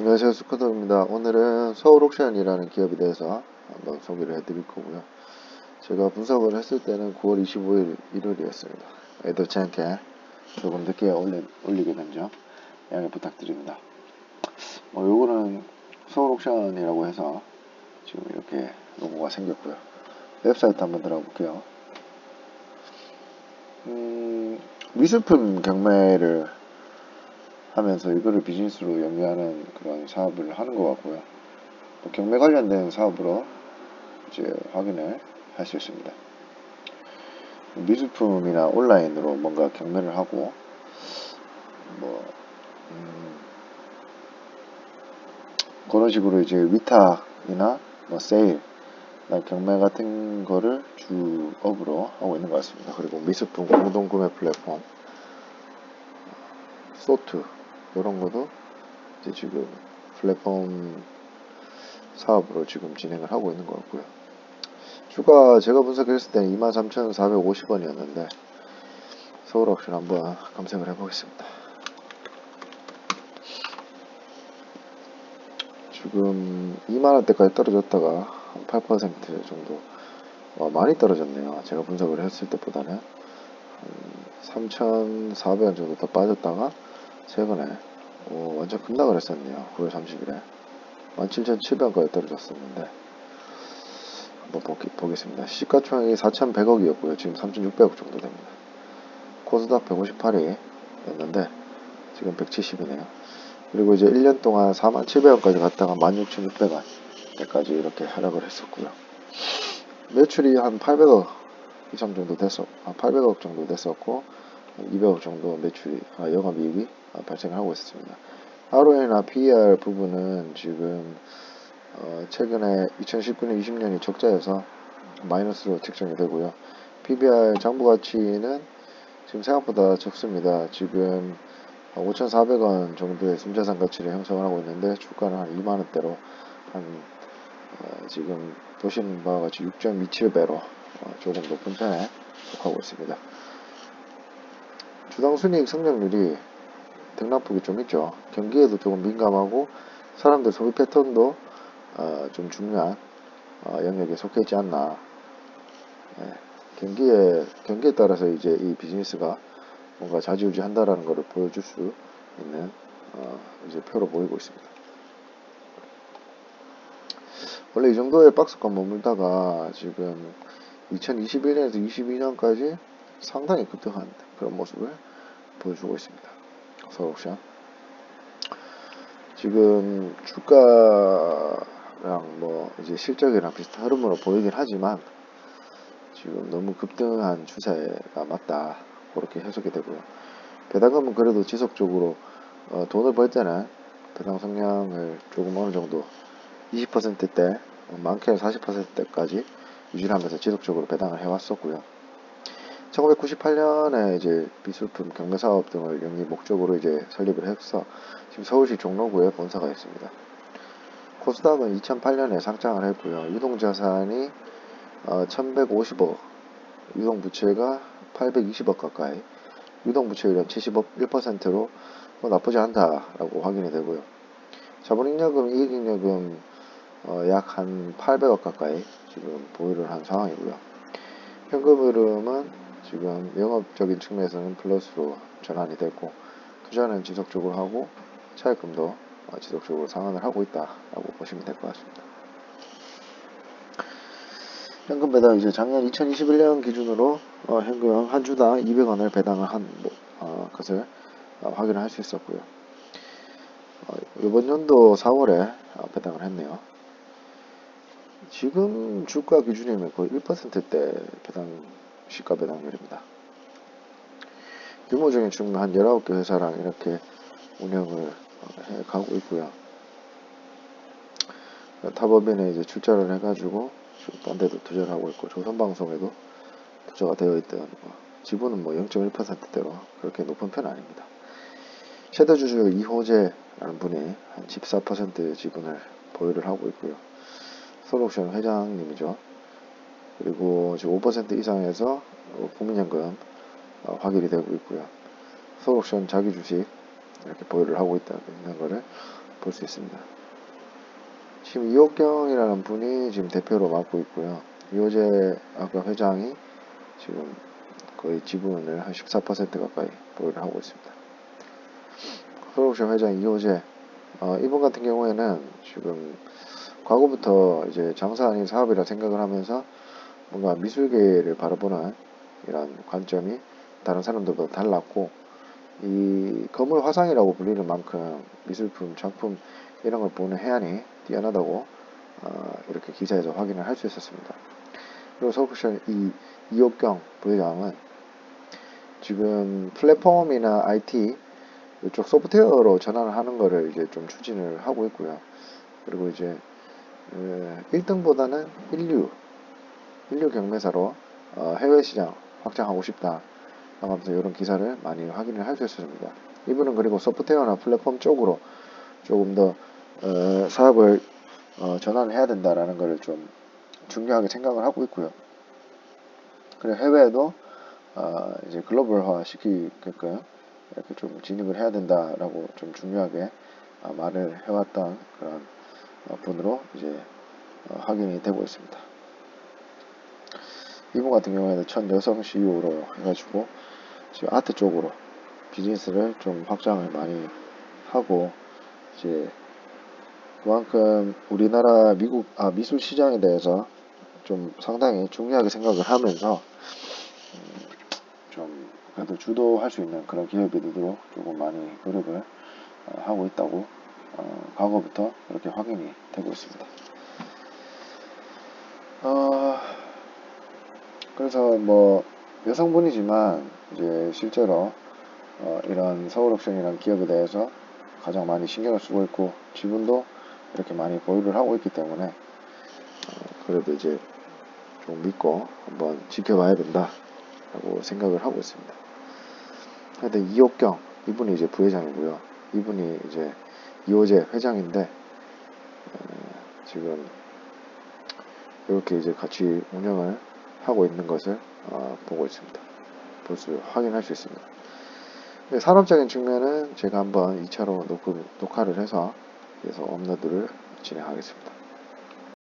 안녕하세요 스쿠터입니다. 오늘은 서울옥션이라는 기업에 대해서 한번 소개를 해드릴 거고요. 제가 분석을 했을 때는 9월 25일 일요일이었습니다. 애도치 않게 조금 늦게 올리, 올리게 된점 양해 부탁드립니다. 뭐 요거는 서울옥션이라고 해서 지금 이렇게 로고가 생겼고요. 웹사이트 한번 들어가 볼게요. 음, 미술품 경매를 하면서 이거를 비즈니스로 연계하는 그런 사업을 하는 것 같고요. 또 경매 관련된 사업으로 이제 확인을 할 수 있습니다. 미술품이나 온라인으로 뭔가 경매를 하고 뭐 음, 그런 식으로 이제 위탁이나 뭐 세일, 나 경매 같은 거를 주업으로 하고 있는 것 같습니다. 그리고 미술품 공동 구매 플랫폼 소트 이런 것도 이제 지금 플랫폼 사업으로 지금 진행을 하고 있는 것 같고요. 주가 제가 분석했을 때는 23,450원이었는데 서울 옥션 한번 검색을 해보겠습니다. 지금 2만원대까지 떨어졌다가 한 8% 정도 어, 많이 떨어졌네요. 제가 분석을 했을 때보다는 한 3,400원 정도 더 빠졌다가 최근에 어, 완전 급락을 했었네요. 9월 30일에 17,700원까지 떨어졌었는데 한번 보기, 보겠습니다. 시가총액이 4,100억이었고요. 지금 3,600억 정도 됩니다. 코스닥 158이 였는데 지금 170이네요. 그리고 이제 1년 동안 47,000원까지 갔다가 16,600원 때까지 이렇게 하락을 했었고요. 매출이 한 800억 이상 정도 됐었, 아, 800억 정도 됐었고 200억 정도 매출이 아, 영업이익이 아, 발생하고 있습니다. ROI나 PER 부분은 지금 어, 최근에 2019년, 20년이 적자여서 마이너스로 책정이 되고요. PBR 장부 가치는 지금 생각보다 적습니다. 지금 5,400원 정도의 순자산 가치를 형성을 하고 있는데 주가는 한 2만 원대로 한 어, 지금 보시는 바와 같이 6.27배로 어, 조금 높은 편에 속하고 있습니다. 주당 순이익 성장률이 등락폭이 좀 있죠. 경기에도 조금 민감하고 사람들 소비 패턴도 어, 좀 중요한 어, 영역에 속해 있지 않나. 예, 경기에 경기에 따라서 이제 이 비즈니스가 뭔가 좌지우지한다라는 것을 보여줄 수 있는 어, 이제 표로 보이고 있습니다. 원래 이 정도의 박스권 머물다가 지금 2021년에서 22년까지 상당히 급등한 그런 모습을 보여주고 있습니다. 서울옵션. 지금 주가랑 뭐 이제 실적이랑 비슷한 흐름으로 보이긴 하지만 지금 너무 급등한 추세가 맞다. 그렇게 해석이 되고요. 배당금은 그래도 지속적으로 어, 돈을 벌 때는 배당 성량을 조금 어느 정도 20%대 많게는 40%대까지 유지를 하면서 지속적으로 배당을 해왔었고요. 1998년에 이제 미술품 경매 사업 등을 영리 목적으로 이제 설립을 해서 지금 서울시 종로구에 본사가 있습니다. 코스닥은 2008년에 상장을 했고요. 유동 자산이 어, 1150억, 유동 부채가 820억 가까이, 유동 부채율은 71%로 뭐 나쁘지 않다라고 확인이 되고요. 자본잉여금, 이익잉여금 어, 약 한 800억 가까이 지금 보유를 한 상황이고요. 현금 흐름은 지금 영업적인 측면에서는 플러스로 전환이 됐고 투자는 지속적으로 하고 차입금도 어, 지속적으로 상환을 하고 있다라고 보시면 될 것 같습니다. 현금 배당 이제 작년 2021년 기준으로 어, 현금 한 주당 200원을 배당을 한 어, 것을 어, 확인을 할수 있었고요. 어, 이번 연도 4월에 어, 배당을 했네요. 지금 주가 기준이면 거의 1%대 배당 시가 배당률입니다. 규모적인 충분 한 19개 회사랑 이렇게 운영을 해 가고 있고요. 탑업인에 이제 출자를 해가지고 딴 데도 투자를 하고 있고 조선방송에도 투자가 되어 있던 뭐 지분은 뭐 0.1%대로 그렇게 높은 편은 아닙니다. 최대 주주 이호재라는 분이 한 14% 지분을 보유를 하고 있고요. 서울옥션 회장님이죠. 그리고 지금 5% 이상에서 국민연금 어, 확인이 되고 있고요. 서울옥션 자기 주식 이렇게 보유를 하고 있다는 거를 볼 수 있습니다. 지금 이옥경이라는 분이 지금 대표로 맡고 있고요. 이호재 아까 회장이 지금 거의 지분을 한 14% 가까이 보유를 하고 있습니다. 서울옵션 회장 이호재 어, 이분 같은 경우에는 지금 과거부터 이제 장사 아닌 사업이라 생각을 하면서 뭔가 미술계를 바라보는 이런 관점이 다른 사람들보다 달랐고 이 거물 화상이라고 불리는 만큼 미술품, 작품 이런 걸 보는 해안이 뛰어나다고 어, 이렇게 기사에서 확인을 할 수 있었습니다. 그리고 서울옵션 이 이옥경 부회장은 지금 플랫폼이나 IT 이쪽 소프트웨어로 전환을 하는 거를 이제 좀 추진을 하고 있고요. 그리고 이제 1등보다는 인류, 인류 경매사로 어, 해외 시장 확장하고 싶다. 하면서 이런 기사를 많이 확인을 할 수 있었습니다. 이분은 그리고 소프트웨어나 플랫폼 쪽으로 조금 더 어, 사업을 어, 전환을 해야 된다라는 것을 좀 중요하게 생각을 하고 있고요. 그리고 해외에도 어, 이제 글로벌화 시키게끔 이렇게 좀 진입을 해야 된다라고 좀 중요하게 어, 말을 해왔던 그런 어, 분으로 이제 어, 확인이 되고 있습니다. 이분 같은 경우에는 첫 여성 CEO로 해가지고 지금 아트 쪽으로 비즈니스를 좀 확장을 많이 하고 이제 그만큼 우리나라 미국 아 미술 시장에 대해서 좀 상당히 중요하게 생각을 하면서 음, 좀 그래도 주도할 수 있는 그런 기업이 되도록 조금 많이 노력을 어, 하고 있다고 어, 과거부터 그렇게 확인이 되고 있습니다. 어, 그래서 뭐 여성분이지만 이제 실제로 어, 이런 서울옵션이라는 기업에 대해서 가장 많이 신경을 쓰고 있고 지분도 이렇게 많이 보유를 하고 있기 때문에 어, 그래도 이제 좀 믿고 한번 지켜봐야 된다 라고 생각을 하고 있습니다. 근데 이옥경 이분이 이제 부회장이고요. 이분이 이제 이호재 회장인데 어, 지금 이렇게 이제 같이 운영을 하고 있는 것을 어, 보고 있습니다. 볼 수 확인할 수 있습니다. 근데 산업적인 측면은 제가 한번 2차로 녹음, 녹화를 해서 그래서 업로드를 진행하겠습니다.